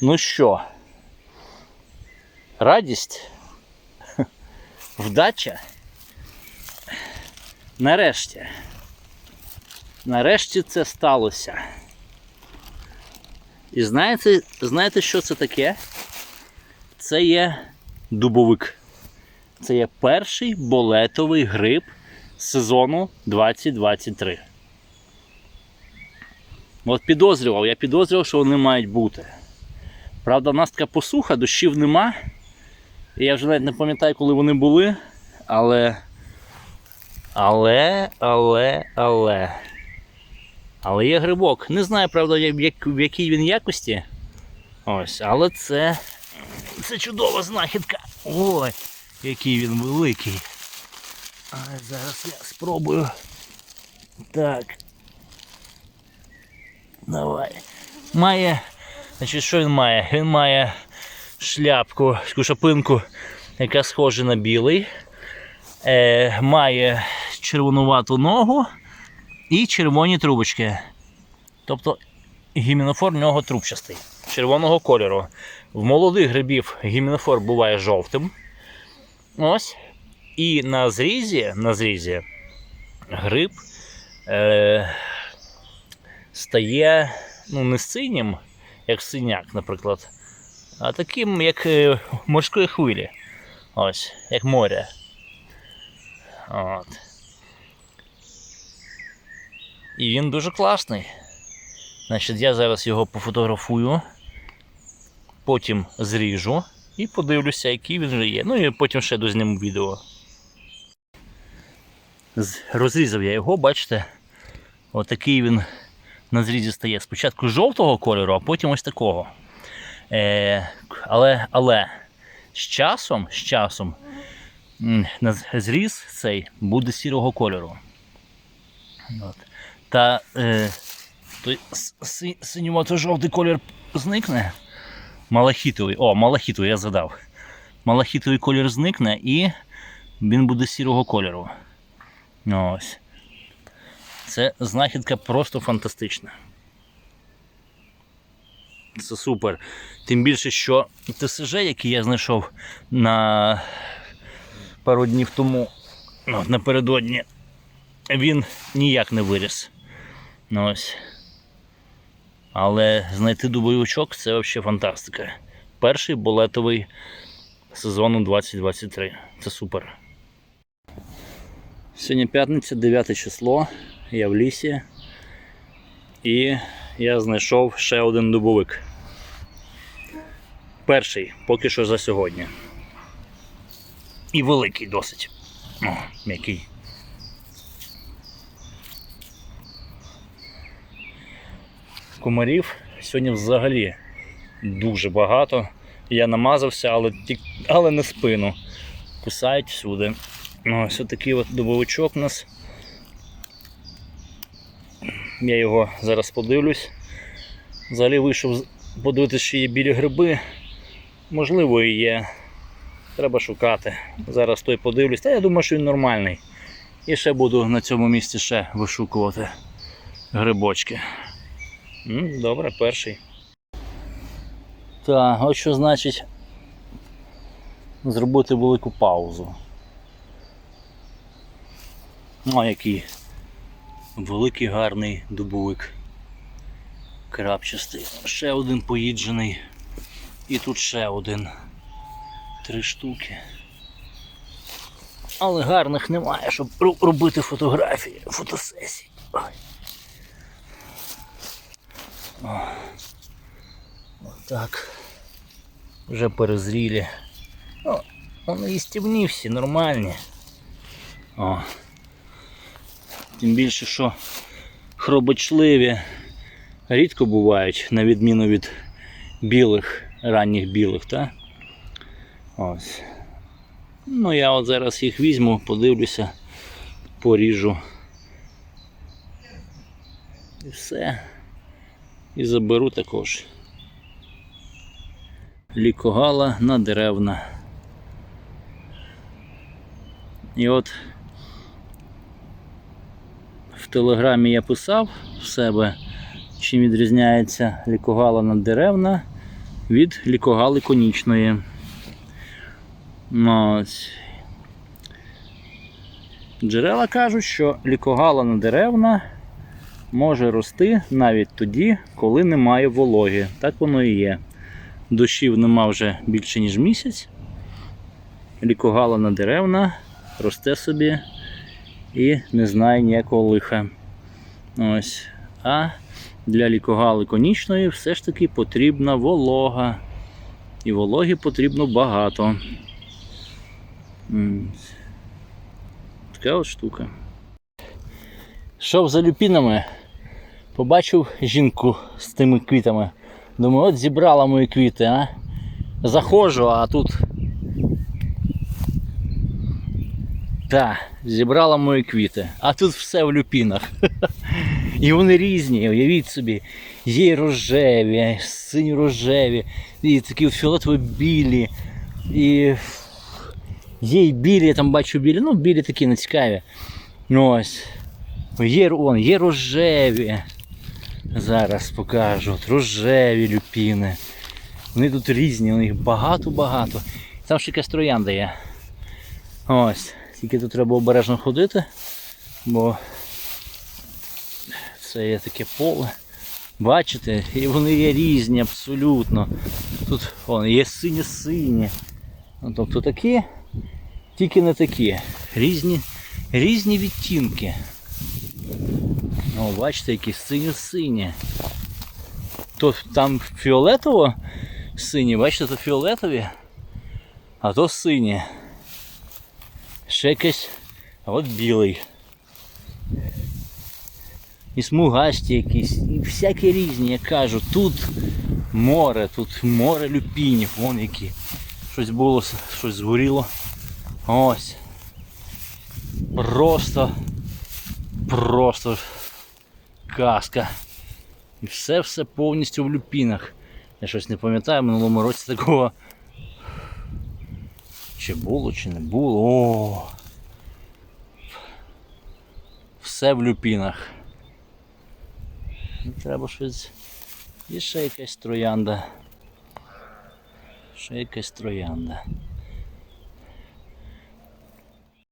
Ну що, радість, вдача. Нарешті. Нарешті це сталося. І знаєте, знаєте, що це таке? Це є дубовик. Це є перший болетовий гриб сезону 2023. От підозрював, я підозрював, що вони мають бути. Правда, в нас така посуха, дощів нема. І я вже навіть не пам'ятаю, коли вони були. Але. Але, але, але. Але є грибок. Не знаю, правда, як, в якій він якості. Ось, але це. Це чудова знахідка. Ой, який він великий. А зараз я спробую. Так. Давай. Має. Значить, що він має? Він має шляпку, шапинку, яка схожа на білий. Е, має червонувату ногу і червоні трубочки. Тобто гімінофор в нього трубчастий, червоного кольору. В молодих грибів гімінофор буває жовтим. Ось. І на зрізі, на зрізі гриб е, стає ну, не синім, як синяк, наприклад, а таким, як е, морської хвилі. Ось, як море. От. І він дуже класний. Значить, я зараз його пофотографую, потім зріжу і подивлюся, який він вже є. Ну і потім ще дозніму відео. Розрізав я його, бачите, отакий він на зрізі стає. Спочатку жовтого кольору, а потім ось такого. Е, але, але з часом, з часом зріз цей буде сірого кольору. От. Та е, той с- си- синювато-жовтий колір зникне. Малахітовий. О, малахітовий, я згадав. Малахітовий колір зникне і він буде сірого кольору. Ось. Це знахідка просто фантастична. Це супер. Тим більше, що ТСЖ, який я знайшов на пару днів тому, ну, напередодні, він ніяк не виріс. Ну, ось. Але знайти дубовичок це взагалі фантастика. Перший болетовий сезону 2023. Це супер. Сьогодні п'ятниця, 9 число. Я в лісі. І я знайшов ще один дубовик. Перший, поки що за сьогодні. І великий досить. О, м'який. Комарів сьогодні взагалі дуже багато. Я намазався, але, ті- але не спину. Кусають всюди. Ну, ось такий от дубовичок у нас. Я його зараз подивлюсь. Взагалі вийшов подивитися, чи є білі гриби. Можливо, і є. Треба шукати. Зараз той подивлюсь. Та я думаю, що він нормальний. І ще буду на цьому місці ще вишукувати грибочки. М, Добре, перший. Так, ось що значить зробити велику паузу. О, який великий гарний дубовик. Крапчастий. Ще один поїджений. І тут ще один. Три штуки. Але гарних немає, щоб робити фотографії, фотосесії. Отак. Вже перезрілі. О, вони їстівні всі, нормальні. О. Тим більше, що хробочливі рідко бувають, на відміну від білих, ранніх білих, так? Ось. Ну, я от зараз їх візьму, подивлюся, поріжу. І все. І заберу також. Лікогала на деревна. І от телеграмі я писав в себе, чим відрізняється лікогала на деревна від лікогали конічної. Ось. Джерела кажуть, що лікогалана деревна може рости навіть тоді, коли немає вологи. Так воно і є. Дощів нема вже більше, ніж місяць. Лікогалана деревна росте собі і не знає ніякого лиха. Ось. А для лікогали конічної все ж таки потрібна волога. І вологи потрібно багато. Така от штука. Йшов за люпінами, побачив жінку з тими квітами. Думаю, от зібрала мої квіти, а? Заходжу, а тут. Так, зібрала мої квіти. А тут все в люпінах. І вони різні, уявіть собі. Є рожеві, сині рожеві, і такі фіолетово-білі. І є і білі, я там бачу білі, ну білі такі не цікаві. Ось. Є, вон, є рожеві. Зараз покажу. Рожеві люпіни. Вони тут різні, у них багато-багато. Там ще якась троянда є. Ось. Тільки тут треба обережно ходити, бо це є таке поле. Бачите, і вони є різні абсолютно. Тут вон, є сині-сині. Ну, Тобто такі, тільки не такі. Різні, різні відтінки. О, бачите, які сині-сині. То там фіолетово сині, бачите, то фіолетові, а то сині. Ще якесь, а от білий. І смугасті якісь, і всякі різні, я кажу, тут море, тут море люпінів, вон які. Щось було, щось згоріло. Ось. Просто, просто казка. І все все повністю в люпінах. Я щось не пам'ятаю, в минулому році такого. Чи було, чи не було. О! Все в люпінах. Ну, Треба щось. І ще якась троянда. Ще якась троянда.